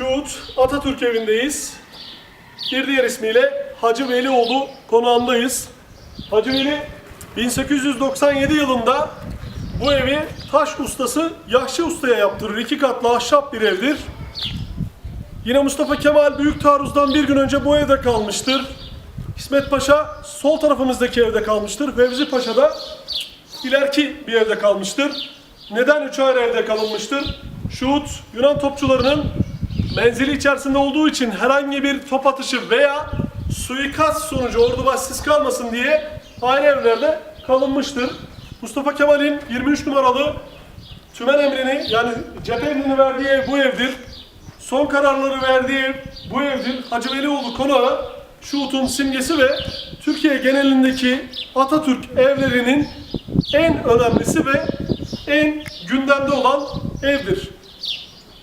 Şuhut Atatürk evindeyiz. Bir diğer ismiyle Hacı Velioğlu konağındayız. Hacı Veli 1897 yılında bu evi taş ustası Yahşi Usta'ya yaptırır. İki katlı ahşap bir evdir. Yine Mustafa Kemal Büyük Taarruz'dan bir gün önce bu evde kalmıştır. İsmet Paşa sol tarafımızdaki evde kalmıştır. Fevzi Paşa da ileriki bir evde kalmıştır. Neden üç ayrı evde kalınmıştır? Şuhut Yunan topçularının menzili içerisinde olduğu için herhangi bir top atışı veya suikast sonucu ordu başsız kalmasın diye ayrı evlerde kalınmıştır. Mustafa Kemal'in 23 numaralı tümen emrini yani cephe emrini verdiği ev bu evdir. Son kararları verdiği bu evdir. Hacı Velioğlu konağı Şuhut'un simgesi ve Türkiye genelindeki Atatürk evlerinin en önemlisi ve en gündemde olan evdir.